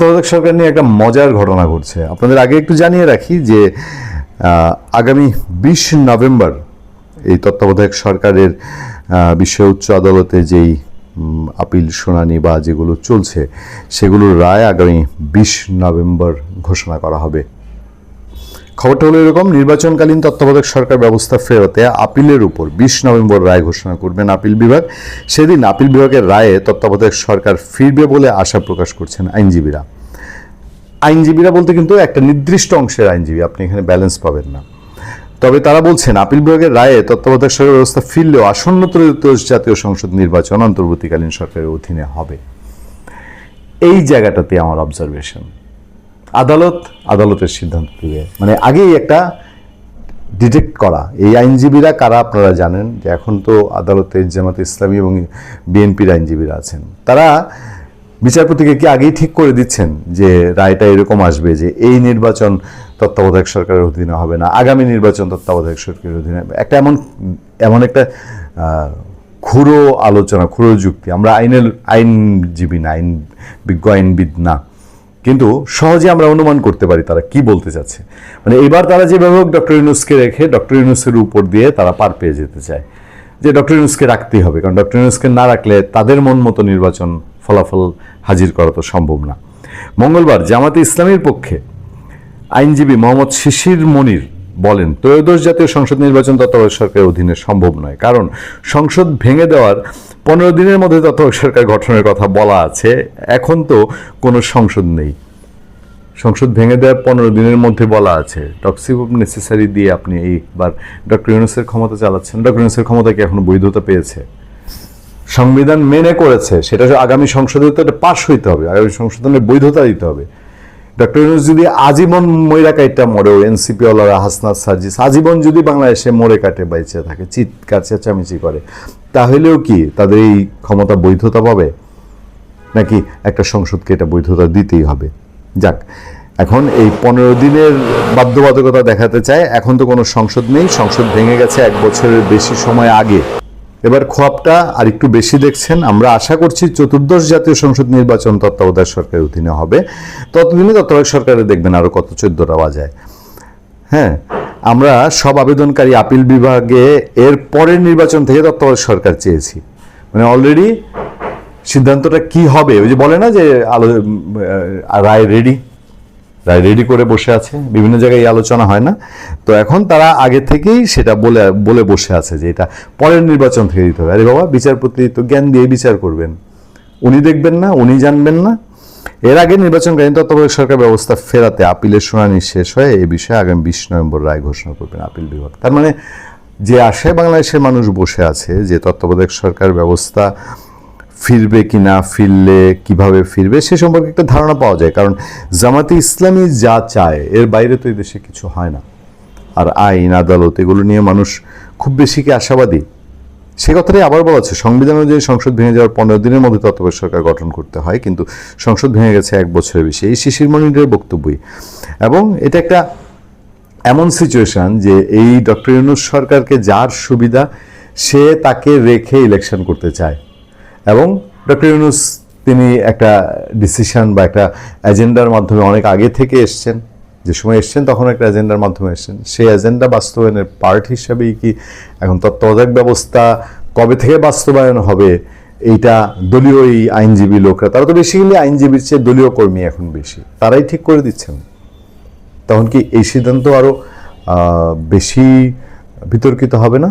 তত্ত্বাবধায়ক সরকার নিয়ে একটা মজার ঘটনা ঘটছে। আপনাদের আগে একটু জানিয়ে রাখি যে আগামী বিশ নভেম্বর এই তত্ত্বাবধায়ক সরকারের বিশ্ব উচ্চ আদালতে যেই আপিল শুনানি বা যেগুলো চলছে, সেগুলোর রায় আগামী বিশ নভেম্বর ঘোষণা করা হবে। খবরটা হলো এরকম, নির্বাচনকালীন তত্ত্বাবধায়ক সরকার ব্যবস্থা ফেরতে আপিলের উপর বিশ নভেম্বর রায় ঘোষণা করবেন আপিল বিভাগ। সেদিন আপিল বিভাগের রায়ে তত্ত্বাবধায়ক সরকার ফিরবে বলে আশা প্রকাশ করছেন আইনজীবীরা। আইনজীবীরা বলতে কিন্তু একটা নির্দিষ্ট অংশের আইনজীবী, আপনি এখানে ব্যালেন্স পাবেন না। তবে তারা বলছেন, আপিল বিভাগের রায়ে তত্ত্বাবধায়ক সরকার ব্যবস্থা ফিরলেও আসন্ন ত্রয়োদশ জাতীয় সংসদ নির্বাচন অন্তর্বর্তীকালীন সরকারের অধীনে হবে। এই জায়গাটাতে আমার অবজারভেশন আদালত আদালতের সিদ্ধান্ত দিবে মানে আগেই একটা ডিটেক্ট করা। এই আইনজীবীরা কারা আপনারা জানেন যে এখন তো আদালতে জামাত ইসলামী এবং বিএনপির আইনজীবীরা আছেন। তারা বিচারপতিকে কি আগেই ঠিক করে দিচ্ছেন যে রায়টা এরকম আসবে যে এই নির্বাচন তত্ত্বাবধায়ক সরকারের অধীনে হবে না, আগামী নির্বাচন তত্ত্বাবধায়ক সরকারের অধীনে। একটা এমন এমন একটা ক্ষুরো আলোচনা ক্ষুরো যুক্তি। আমরা আইনের, আইনজীবী না, আইন, বিজ্ঞ আইনবিদ না। কিন্তু সহজে আমরা অনুমান করতে পারি তারা কি বলতে চাচ্ছে। মানে এবার তারা যেভাবে হোক ডক্টর ইউনুসকে রেখে ডক্টর ইউনুসের উপর দিয়ে তারা পার পেয়ে যেতে চায়। যে ডক্টর ইউনুসকে রাখতেই হবে, কারণ ডক্টর ইউনুসকে না রাখলে তাদের মন মতো নির্বাচন ফলাফল হাজির করা তো সম্ভব না। মঙ্গলবার জামাতে ইসলামের পক্ষে আইনজীবী মোহাম্মদ শিশির মনির বলেন, ত্রয়োদশ জাতীয় সংসদ নির্বাচন তত্ত্বাবধায়ক সরকারের অধীনে সম্ভব নয়। কারণ সংসদ ভেঙে দেওয়ার পনেরো দিনের মধ্যে তত্ত্বাবধায়ক সরকার গঠনের কথা বলা আছে। এখন তো কোনো সংসদ নেই। সংসদ ভেঙে দেওয়ার পনেরো দিনের মধ্যে বলা আছে। টক্সিক নেসেসারি দিয়ে আপনি এইবার ডক্টর ইউনুসের ক্ষমতা চালাচ্ছেন। ডক্টর ইউনুসের ক্ষমতা কি এখনও বৈধতা পেয়েছে? সংবিধান মেনে করেছে। সেটা আগামী সংসদে তো এটা পাশ হইতে হবে। আগামী সংশোধনের বৈধতা দিতে হবে। ডক্টর ইউনুস যদি আজীবন ময়রা কাইটটা মরেও এনসিপি ওলারা হাসনাত সার্জিস আজীবন যদি বাংলাদেশে মরে কাটে বাইচে থাকে, চিৎকার, চেঁচামেচি করে, তাহলেও কি তাদের এই ক্ষমতা বৈধতা পাবে? নাকি একটা সংসদকে এটা বৈধতা দিতেই হবে? যাক, এখন এই পনেরো দিনের বাধ্যবাধকতা দেখাতে চায়, এখন তো কোনো সংসদ নেই, সংসদ ভেঙে গেছে এক বছরের বেশি সময় আগে। এবার খোয়াবটা আর একটু বেশি দেখছেন। আমরা আশা করছি চতুর্দশ জাতীয় সংসদ নির্বাচন তত্ত্বাবধায়ক সরকারের অধীনে হবে। ততদিনে তত্ত্বাবধায়ক সরকারে দেখবেন আরও কত চোদ্দটা বাজায়। হ্যাঁ আমরা সব আবেদনকারী আপিল বিভাগে এর পরের নির্বাচন থেকে তত্ত্বাবধায়ক সরকার চেয়েছি। মানে অলরেডি সিদ্ধান্তটা কি হবে? ওই যে বলে না যে আলো রায় রেডি রায় রেডি করে বসে আছে, বিভিন্ন জায়গায় আলোচনা হয় না। তো এখন তারা আগে থেকেই সেটা বলে বলে বসে আছে যে এটা পরের নির্বাচন থেকে দিতে হবে। আরে বাবা, বিচারপতি তো জ্ঞান দিয়ে বিচার করবেন। উনি দেখবেন না, উনি জানবেন না। এর আগে নির্বাচনকালীন তত্ত্বাবধায়ক সরকার ব্যবস্থা ফেরাতে আপিলের শুনানি শেষ হয়ে এ বিষয়ে আগামী বিশ নভেম্বর রায় ঘোষণা করবেন আপিল বিভাগ। তার মানে যে আশায় বাংলাদেশের মানুষ বসে আছে, যে তত্ত্বাবধায়ক সরকার ব্যবস্থা ফিরবে কি না ফিরলে, কীভাবে ফিরবে, সে সম্পর্কে একটা ধারণা পাওয়া যায়। কারণ জামাতে ইসলামী যা চায়, এর বাইরে তো দেশে কিছু হয় না। আর আইন, আদালত, এগুলো নিয়ে মানুষ খুব বেশি কি আশাবাদী? সে কথাটাই আবার বলা আছে সংবিধান অনুযায়ী সংসদ ভেঙে যাওয়ার পনেরো দিনের মধ্যে তত্ত্বাবধায়ক সরকার গঠন করতে হয়, কিন্তু সংসদ ভেঙে গেছে এক বছরের বেশি। এই শিশির মনিরের বক্তব্যই। এবং এটা একটা এমন সিচুয়েশন যে এই ডক্টর ইউনুস সরকারকে যার সুবিধা, সে তাকে রেখে ইলেকশন করতে চায়। এবং ডক্টর ইউনুস, তিনি একটা ডিসিশন বা একটা এজেন্ডার মাধ্যমে অনেক আগে থেকে এসছেন। যে সময় এসছেন, তখন একটা এজেন্ডার মাধ্যমে এসছেন। সেই এজেন্ডা বাস্তবায়নের পার্ট হিসাবেই কি এখন তত্ত্বাবধায়ক ব্যবস্থা কবে থেকে বাস্তবায়ন হবে, এইটা দলীয় এই আইনজীবী লোকরা, তারা তো বেসিক্যালি আইনজীবীর চেয়ে দলীয় কর্মী এখন বেশি। তারাই ঠিক করে দিচ্ছেন। তখন কি এই সিদ্ধান্ত আরও বেশি বিতর্কিত হবে না?